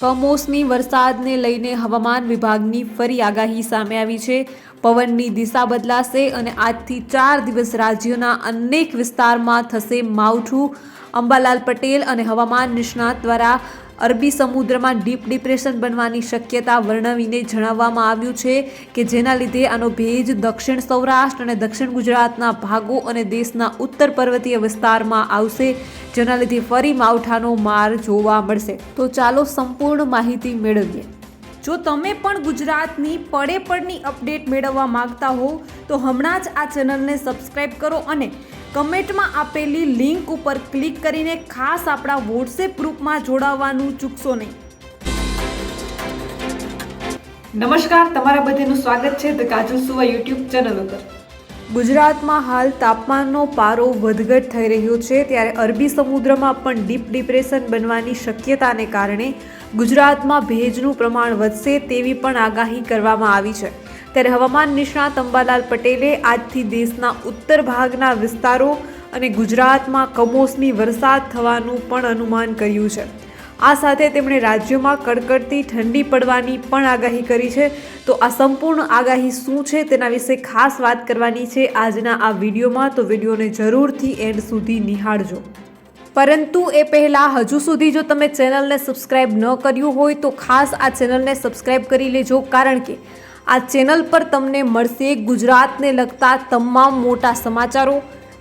કમોસમી વરસાદને લઈને હવામાન વિભાગની ફરી આગાહી સામે આવી છે. પવનની દિશા બદલાશે અને આજથી ચાર દિવસ રાજ્યના અનેક વિસ્તારમાં થશે માવઠું. અંબાલાલ પટેલ અને હવામાન નિષ્ણાત દ્વારા અરબી સમુદ્રમાં ડીપ ડિપ્રેશન બનવાની શક્યતા વર્ણવીને જણાવવામાં આવ્યું છે કે જેના લીધે આનો ભેજ દક્ષિણ સૌરાષ્ટ્ર અને દક્ષિણ ગુજરાતના ભાગો અને દેશના ઉત્તર પર્વતીય વિસ્તારમાં આવશે, જેના લીધે ફરી માવઠાનો માર જોવા મળશે. તો ચાલો સંપૂર્ણ માહિતી મેળવીએ. જો તમે પણ ગુજરાતની પડે પડની અપડેટ મેળવવા માંગતા હો, તો હમણાં જ આ ચેનલને સબસ્ક્રાઈબ કરો અને કમેન્ટમાં આપેલી લિંક ઉપર ક્લિક કરીને ખાસ આપણા વોટ્સએપ ગ્રુપમાં જોડાવવાનું ચૂકશો નહીં. નમસ્કાર, તમારા બધાનું સ્વાગત છે ધ કાજલ સુવા યુટ્યુબ ચેનલ ઉપર. ગુજરાતમાં હાલ તાપમાનનો પારો વધઘટ થઈ રહ્યો છે ત્યારે અરબી સમુદ્રમાં પણ ડીપ ડિપ્રેશન બનવાની શક્યતાને કારણે ગુજરાતમાં ભેજનું પ્રમાણ વધશે તેવી પણ આગાહી કરવામાં આવી છે. ત્યારે હવામાન નિષ્ણાત અંબાલાલ પટેલે આજથી દેશના ઉત્તર ભાગના વિસ્તારો અને ગુજરાતમાં કમોસમી વરસાદ થવાનું પણ અનુમાન કર્યું છે. આ સાથે તેમણે રાજ્યમાં કડકડતી ઠંડી પડવાની પણ આગાહી કરી છે. તો આ સંપૂર્ણ આગાહી શું છે તેના વિશે ખાસ વાત કરવાની છે આજના આ વિડીયોમાં. તો વિડીયોને જરૂરથી એન્ડ સુધી નિહાળજો. પરંતુ એ પહેલાં હજુ સુધી જો તમે ચેનલને સબસ્ક્રાઇબ ન કર્યું હોય તો ખાસ આ ચેનલને સબસ્ક્રાઇબ કરી લેજો. કારણ કે આ ચેનલ પર તમને મળશે ગુજરાતને લગતા તમામ મોટા સમાચારો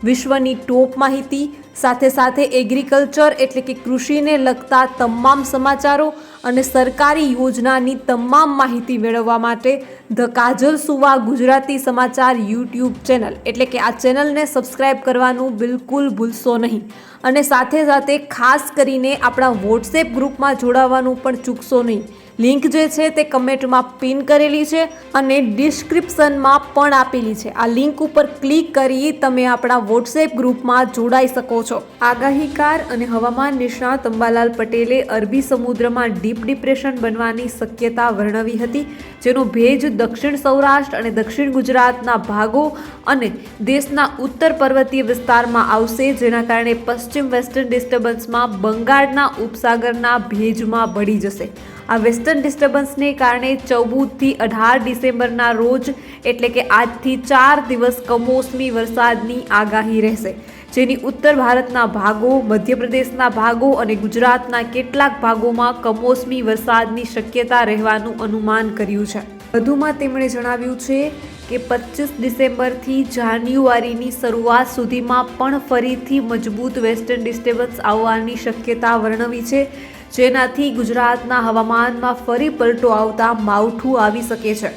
વિશ્વની ટોપ માહિતી, સાથે સાથે એગ્રીકલ્ચર એટલે કે કૃષિને લગતા તમામ સમાચારો અને સરકારી યોજનાની તમામ માહિતી મેળવવા માટે ધ કાજલ સુવા ગુજરાતી સમાચાર યુટ્યુબ ચેનલ. એટલે કે આ ચેનલને સબસ્ક્રાઇબ કરવાનું બિલકુલ ભૂલશો નહીં. અને સાથે સાથે ખાસ કરીને આપણા વોટ્સએપ ગ્રુપમાં જોડાવાનું પણ ચૂકશો નહીં. લિંક જે છે તે કમેન્ટમાં પિન કરેલી છે અને ડિસ્ક્રિપ્શનમાં પણ આપેલી છે. આ લિંક ઉપર ક્લિક કરી તમે આપણા વોટ્સએપ ગ્રુપમાં જોડાઈ શકો છો. આગાહીકાર અને હવામાન નિષ્ણાત અંબાલાલ પટેલે અરબી સમુદ્રમાં ડીપ ડિપ્રેશન બનવાની શક્યતા વર્ણવી હતી, જેનો ભેજ દક્ષિણ સૌરાષ્ટ્ર અને દક્ષિણ ગુજરાતના ભાગો અને દેશના ઉત્તર પર્વતીય વિસ્તારમાં આવશે, જેના કારણે પશ્ચિમ વેસ્ટર્ન ડિસ્ટર્બન્સમાં બંગાળના ઉપસાગરના ભેજમાં ભળી જશે. આ વેસ્ટર્ન ડિસ્ટર્બન્સને કારણે ચૌદથી અઢાર ડિસેમ્બરના રોજ, એટલે કે આજથી ચાર દિવસ કમોસમી વરસાદની આગાહી રહેશે, જેની ઉત્તર ભારતના ભાગો, મધ્યપ્રદેશના ભાગો અને ગુજરાતના કેટલાક ભાગોમાં કમોસમી વરસાદની શક્યતા રહેવાનું અનુમાન કર્યું છે. વધુમાં તેમણે જણાવ્યું છે કે પચીસ ડિસેમ્બરથી જાન્યુઆરીની શરૂઆત સુધીમાં પણ ફરીથી મજબૂત વેસ્ટર્ન ડિસ્ટર્બન્સ આવવાની શક્યતા વર્ણવી છે જેનાથી ગુજરાતના હવામાનમાં ફરી પલટો આવતા માવઠું આવી શકે છે.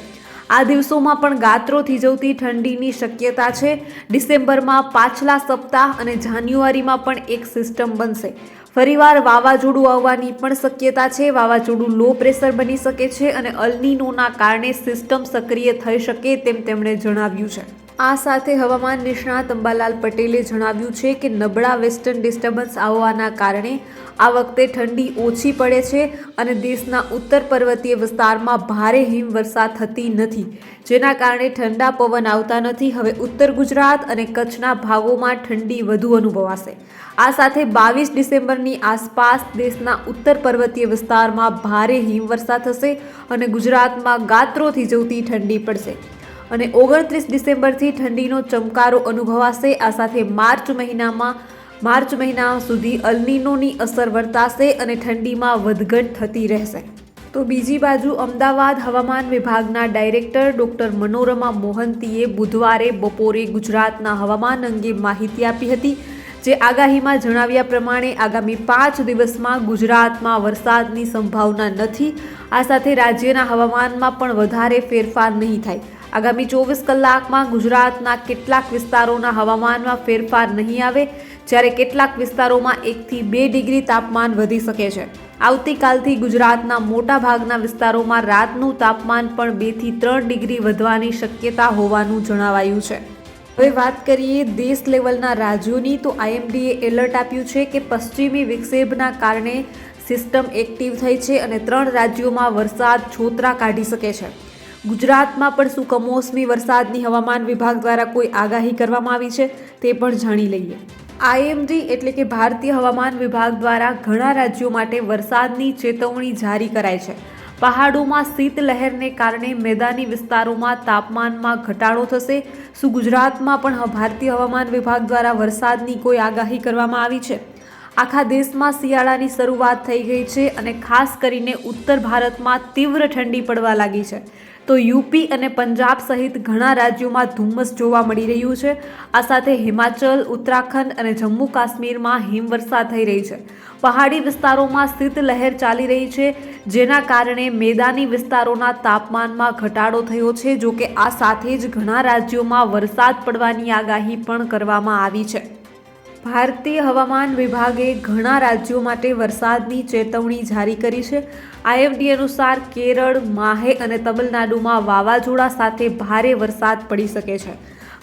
આ દિવસોમાં પણ ગાત્રો થીજવતી ઠંડીની શક્યતા છે. ડિસેમ્બરમાં પાછલા સપ્તાહ અને જાન્યુઆરીમાં પણ એક સિસ્ટમ બનશે. ફરીવાર વાવાઝોડું આવવાની પણ શક્યતા છે. વાવાઝોડું લો પ્રેશર બની શકે છે અને અલ્નીનોના કારણે સિસ્ટમ સક્રિય થઈ શકે તેમ તેમણે જણાવ્યું છે. આ સાથે હવામાન નિષ્ણાત અંબાલાલ પટેલે જણાવ્યું છે કે નબળા વેસ્ટર્ન ડિસ્ટર્બન્સ આવવાના કારણે આ વખતે ઠંડી ઓછી પડે છે અને દેશના ઉત્તર પર્વતીય વિસ્તારમાં ભારે હિમવર્ષા થતી નથી, જેના કારણે ઠંડા પવન આવતા નથી. હવે ઉત્તર ગુજરાત અને કચ્છના ભાગોમાં ઠંડી વધુ અનુભવાશે. આ સાથે બાવીસ ડિસેમ્બરની આસપાસ દેશના ઉત્તર પર્વતીય વિસ્તારમાં ભારે હિમવર્ષા થશે અને ગુજરાતમાં ગાત્રોથી જવતી ઠંડી પડશે. અને ઓગણત્રીસ ડિસેમ્બરથી ઠંડીનો ચમકારો અનુભવાશે. આ સાથે માર્ચ મહિનામાં, માર્ચ મહિના સુધી અલ્નીનોની અસર વર્તાશે અને ઠંડીમાં વધઘટ થતી રહેશે. તો બીજી બાજુ અમદાવાદ હવામાન વિભાગના ડાયરેક્ટર ડોક્ટર મનોરમા મોહંતીએ બુધવારે બપોરે ગુજરાતના હવામાન અંગે માહિતી આપી હતી, જે આગાહીમાં જણાવ્યા પ્રમાણે આગામી પાંચ દિવસમાં ગુજરાતમાં વરસાદની સંભાવના નથી. આ સાથે રાજ્યના હવામાનમાં પણ વધારે ફેરફાર નહીં થાય. આગામી ચોવીસ કલાકમાં ગુજરાતના કેટલાક વિસ્તારોના હવામાનમાં ફેરફાર નહીં આવે, જ્યારે કેટલાક વિસ્તારોમાં એકથી બે ડિગ્રી તાપમાન વધી શકે છે. આવતીકાલથી ગુજરાતના મોટા ભાગના વિસ્તારોમાં રાતનું તાપમાન પણ બેથી ત્રણ ડિગ્રી વધવાની શક્યતા હોવાનું જણાવાયું છે. હવે વાત કરીએ દેશ લેવલના રાજ્યોની, તો આઈએમડીએ એલર્ટ આપ્યું છે કે પશ્ચિમી વિક્ષેપના કારણે સિસ્ટમ એક્ટિવ થઈ છે અને ત્રણ રાજ્યોમાં વરસાદ છોતરા કાઢી શકે છે. ગુજરાતમાં પણ શું કમોસમી વરસાદની હવામાન વિભાગ દ્વારા કોઈ આગાહી કરવામાં આવી છે તે પણ જાણી લઈએ. આઈએમડી એટલે કે ભારતીય હવામાન વિભાગ દ્વારા ઘણા રાજ્યો માટે વરસાદની ચેતવણી જારી કરાઈ છે. પહાડોમાં શીતલહેરને કારણે મેદાની વિસ્તારોમાં તાપમાનમાં ઘટાડો થશે. શું ગુજરાતમાં પણ ભારતીય હવામાન વિભાગ દ્વારા વરસાદની કોઈ આગાહી કરવામાં આવી છે? આખા દેશમાં શિયાળાની શરૂઆત થઈ ગઈ છે અને ખાસ કરીને ઉત્તર ભારતમાં તીવ્ર ઠંડી પડવા લાગી છે. તો યુપી અને પંજાબ સહિત ઘણા રાજ્યોમાં ધુમ્મસ જોવા મળી રહ્યું છે. આ સાથે હિમાચલ, ઉત્તરાખંડ અને જમ્મુ કાશ્મીરમાં હિમવર્ષા થઈ રહી છે. પહાડી વિસ્તારોમાં શીતલહેર ચાલી રહી છે, જેના કારણે મેદાની વિસ્તારોના તાપમાનમાં ઘટાડો થયો છે, જોકે આ સાથે જ ઘણા રાજ્યોમાં વરસાદ પડવાની આગાહી પણ કરવામાં આવી છે. ભારતીય હવામાન વિભાગે ઘણા રાજ્યો માટે વરસાદની ચેતવણી જારી કરી છે. આઈએમડી અનુસાર કેરળ, માહે અને તમિલનાડુમાં વાવાઝોડા સાથે ભારે વરસાદ પડી શકે છે.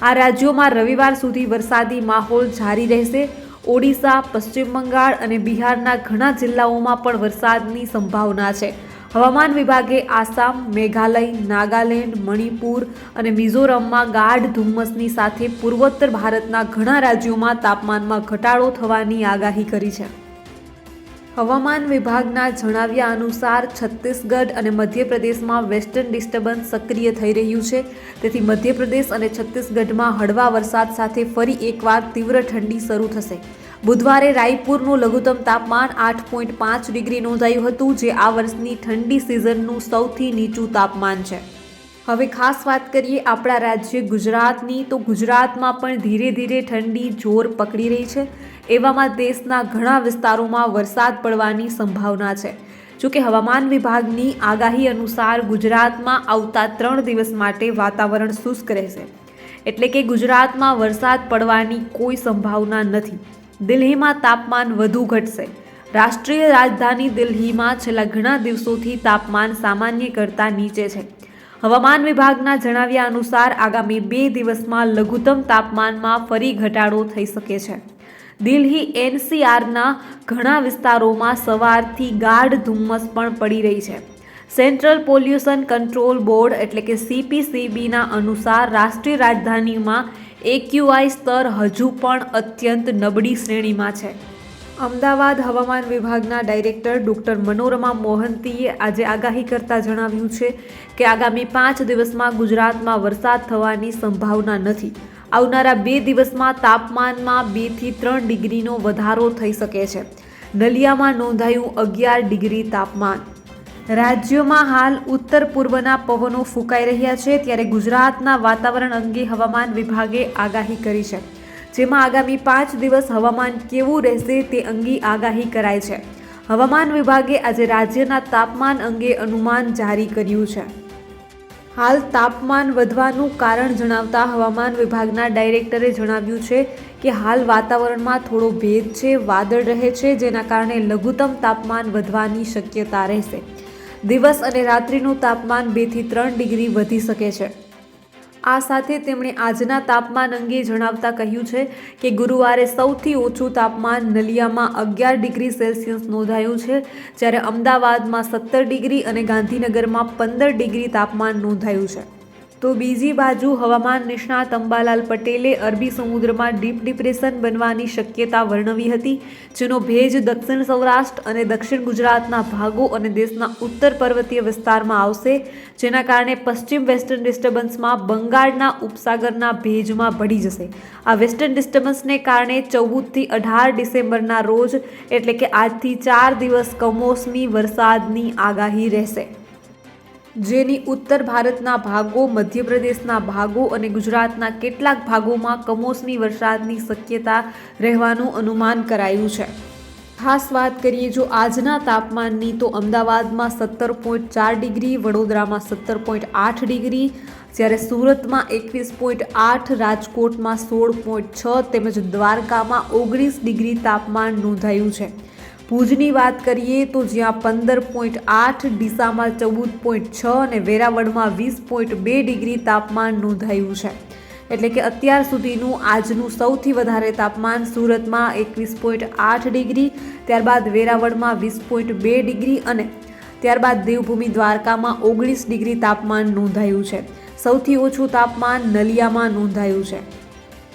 આ રાજ્યોમાં રવિવાર સુધી વરસાદી માહોલ જારી રહેશે. ઓડિશા, પશ્ચિમ બંગાળ અને બિહારના ઘણા જિલ્લાઓમાં પણ વરસાદની સંભાવના છે. હવામાન વિભાગે આસામ, મેઘાલય, નાગાલેન્ડ, મણિપુર અને મિઝોરમમાં ગાઢ ધુમ્મસની સાથે પૂર્વોત્તર ભારતના ઘણા રાજ્યોમાં તાપમાનમાં ઘટાડો થવાની આગાહી કરી છે. હવામાન વિભાગના જણાવ્યા અનુસાર છત્તીસગઢ અને મધ્યપ્રદેશમાં વેસ્ટર્ન ડિસ્ટર્બન્સ સક્રિય થઈ રહ્યું છે. તેથી મધ્યપ્રદેશ અને છત્તીસગઢમાં હળવા વરસાદ સાથે ફરી એકવાર તીવ્ર ઠંડી શરૂ થશે. બુધવારે રાયપુરનું લઘુત્તમ તાપમાન આઠ પોઈન્ટ પાંચ ડિગ્રી નોંધાયું હતું, જે આ વર્ષની ઠંડી સિઝનનું સૌથી નીચું તાપમાન છે. હવે ખાસ વાત કરીએ આપણા રાજ્ય ગુજરાતની, તો ગુજરાતમાં પણ ધીરે ધીરે ઠંડી જોર પકડી રહી છે. એવામાં દેશના ઘણા વિસ્તારોમાં વરસાદ પડવાની સંભાવના છે. જોકે હવામાન વિભાગની આગાહી અનુસાર ગુજરાતમાં આવતા ત્રણ દિવસ માટે વાતાવરણ શુષ્ક રહેશે. એટલે કે ગુજરાતમાં વરસાદ પડવાની કોઈ સંભાવના નથી. દિલ્હીમાં તાપમાન વધુ ઘટશે. રાષ્ટ્રીય રાજધાની દિલ્હીમાં છેલ્લા ઘણા દિવસોથી તાપમાન સામાન્ય કરતાં નીચે છે. હવામાન વિભાગના જણાવ્યા અનુસાર આગામી બે દિવસમાં લઘુત્તમ તાપમાનમાં ફરી ઘટાડો થઈ શકે છે. દિલ્હી એનસીઆરના ઘણા વિસ્તારોમાં સવારથી ગાઢ ધુમ્મસ પણ પડી રહી છે. સેન્ટ્રલ પોલ્યુશન કંટ્રોલ બોર્ડ એટલે કે સીપીસીબીના અનુસાર રાષ્ટ્રીય રાજધાનીમાં એક્યુઆઈ સ્તર હજુ પણ અત્યંત નબળી શ્રેણીમાં છે. અમદાવાદ હવામાન વિભાગના ડાયરેક્ટર ડૉક્ટર મનોરમા મોહંતીએ આજે આગાહી કરતા જણાવ્યું છે કે આગામી પાંચ દિવસમાં ગુજરાતમાં વરસાદ થવાની સંભાવના નથી. આવનારા બે દિવસમાં તાપમાનમાં બેથી ત્રણ ડિગ્રીનો વધારો થઈ શકે છે. નલિયામાં નોંધાયું અગિયાર ડિગ્રી તાપમાન. રાજ્યોમાં હાલ ઉત્તર પૂર્વના પવનો ફૂંકાઈ રહ્યા છે. ત્યારે ગુજરાતના વાતાવરણ અંગે હવામાન વિભાગે આગાહી કરી છે. જેમાં આગામી પાંચ દિવસ હવામાન કેવું રહેશે તે અંગે આગાહી કરાઈ છે. હવામાન વિભાગે આજે રાજ્યના તાપમાન અંગે અનુમાન જારી કર્યું છે. હાલ તાપમાન વધવાનું કારણ જણાવતા હવામાન વિભાગના ડાયરેક્ટરે જણાવ્યું છે કે હાલ વાતાવરણમાં થોડો ભેદ છે, વાદળ રહે છે, જેના કારણે લઘુત્તમ તાપમાન વધવાની શક્યતા રહેશે. દિવસ અને રાત્રિનું તાપમાન બેથી ત્રણ ડિગ્રી વધી શકે છે. આ સાથે તેમણે આજના તાપમાન અંગે જણાવતા કહ્યું છે કે ગુરુવારે સૌથી ઓછું તાપમાન નલિયામાં અગિયાર ડિગ્રી સેલ્સિયસ નોંધાયું છે, જ્યારે અમદાવાદમાં સત્તર ડિગ્રી અને ગાંધીનગરમાં પંદર ડિગ્રી તાપમાન નોંધાયું છે. તો બીજી બાજુ હવામાન નિષ્ણાત અંબાલાલ પટેલે અરબી સમુદ્રમાં ડીપ ડિપ્રેશન બનવાની શક્યતા વર્ણવી હતી, જેનો ભેજ દક્ષિણ સૌરાષ્ટ્ર અને દક્ષિણ ગુજરાતના ભાગો અને દેશના ઉત્તર પર્વતીય વિસ્તારમાં આવશે, જેના કારણે પશ્ચિમ વેસ્ટર્ન ડિસ્ટર્બન્સમાં બંગાળના ઉપસાગરના ભેજમાં ભળી જશે. આ વેસ્ટર્ન ડિસ્ટર્બન્સને કારણે ચૌદથી અઢાર ડિસેમ્બરના રોજ, એટલે કે આજથી ચાર દિવસ કમોસમી વરસાદની આગાહી રહેશે. જેની ઉત્તર ભારતના ભાગો, મધ્યપ્રદેશના ભાગો અને ગુજરાતના કેટલાક ભાગોમાં કમોસમી વરસાદની શક્યતા રહેવાનું અનુમાન કરાયું છે. ખાસ વાત કરીએ જો આજના તાપમાનની તો અમદાવાદમાં સત્તર પોઈન્ટ ચાર ડિગ્રી, વડોદરામાં સત્તર પોઈન્ટ આઠ ડિગ્રી, જ્યારે સુરતમાં એકવીસ પોઈન્ટ આઠ, રાજકોટમાં સોળ પોઈન્ટ છ તેમજ દ્વારકામાં ઓગણીસ ડિગ્રી તાપમાન નોંધાયું છે. ભુજની વાત કરીએ તો જ્યાં પંદર પોઈન્ટ આઠ, ડીસામાં ચૌદ પોઈન્ટ છ અને વેરાવળમાં વીસ પોઈન્ટ બે ડિગ્રી તાપમાન નોંધાયું છે. એટલે કે અત્યાર સુધીનું આજનું સૌથી વધારે તાપમાન સુરતમાં એકવીસ પોઈન્ટ આઠ ડિગ્રી, ત્યારબાદ વેરાવળમાં વીસ પોઈન્ટ બે ડિગ્રી અને ત્યારબાદ દેવભૂમિ દ્વારકામાં ઓગણીસ ડિગ્રી તાપમાન નોંધાયું છે. સૌથી ઓછું તાપમાન નલિયામાં નોંધાયું છે.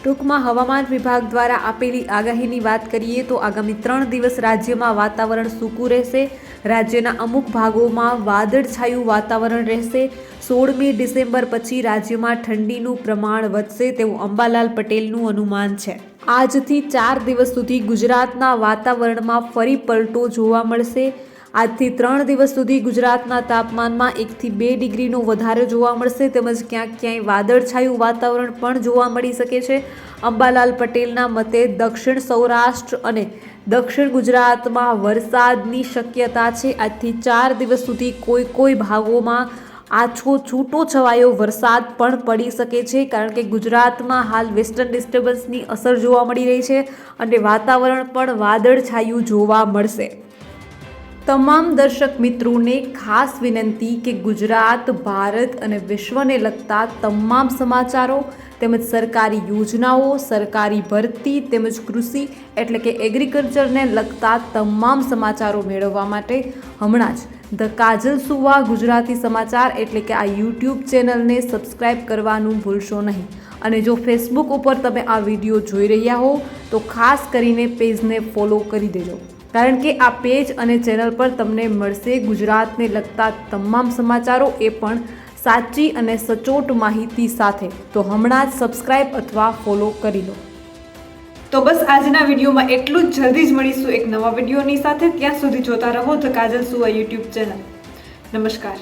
ટૂંકમાં હવામાન વિભાગ દ્વારા આપેલી આગાહીની વાત કરીએ તો આગામી ત્રણ દિવસ રાજ્યમાં વાતાવરણ સૂકું રહેશે. રાજ્યના અમુક ભાગોમાં વાદળછાયું વાતાવરણ રહેશે. સોળમી ડિસેમ્બર પછી રાજ્યમાં ઠંડીનું પ્રમાણ વધશે તેવું અંબાલાલ પટેલનું અનુમાન છે. આજથી ચાર દિવસ સુધી ગુજરાતના વાતાવરણમાં ફરી પલટો જોવા મળશે. આજથી ત્રણ દિવસ સુધી ગુજરાતના તાપમાનમાં એકથી બે ડિગ્રીનો વધારો જોવા મળશે તેમજ ક્યાંક ક્યાંય વાદળછાયું વાતાવરણ પણ જોવા મળી શકે છે. અંબાલાલ પટેલના મતે દક્ષિણ સૌરાષ્ટ્ર અને દક્ષિણ ગુજરાતમાં વરસાદની શક્યતા છે. આજથી ચાર દિવસ સુધી કોઈ કોઈ ભાગોમાં આછો છૂટો છવાયો વરસાદ પણ પડી શકે છે, કારણ કે ગુજરાતમાં હાલ વેસ્ટર્ન ડિસ્ટર્બન્સની અસર જોવા મળી રહી છે અને વાતાવરણ પણ વાદળછાયું જોવા મળશે. તમામ દર્શક મિત્રોને ખાસ વિનંતી કે ગુજરાત, ભારત અને વિશ્વને લગતા તમામ સમાચારો તેમજ સરકારી યોજનાઓ, સરકારી ભરતી તેમજ કૃષિ એટલે કે એગ્રીકલ્ચરને લગતા તમામ સમાચારો મેળવવા માટે હમણાં જ ધ કાજલ સુવા ગુજરાતી સમાચાર એટલે કે આ યુટ્યુબ ચેનલને સબસ્ક્રાઇબ કરવાનું ભૂલશો નહીં. અને જો ફેસબુક ઉપર તમે આ વીડિયો જોઈ રહ્યા હો, તો ખાસ કરીને પેજને ફોલો કરી દેજો. કારણ કે આ પેજ અને ચેનલ પર તમને મળશે ગુજરાતને લગતા તમામ સમાચારો એ પણ સાચી અને સચોટ માહિતી સાથે. તો હમણાં જ સબસ્ક્રાઇબ અથવા ફોલો કરી લો. તો બસ આજના વિડીયોમાં એટલું જ. જલ્દી જ મળીશું એક નવા વિડીયોની સાથે. ત્યાં સુધી જોતા રહો ધ કાજલ સુવા યુટ્યુબ ચેનલ. નમસ્કાર.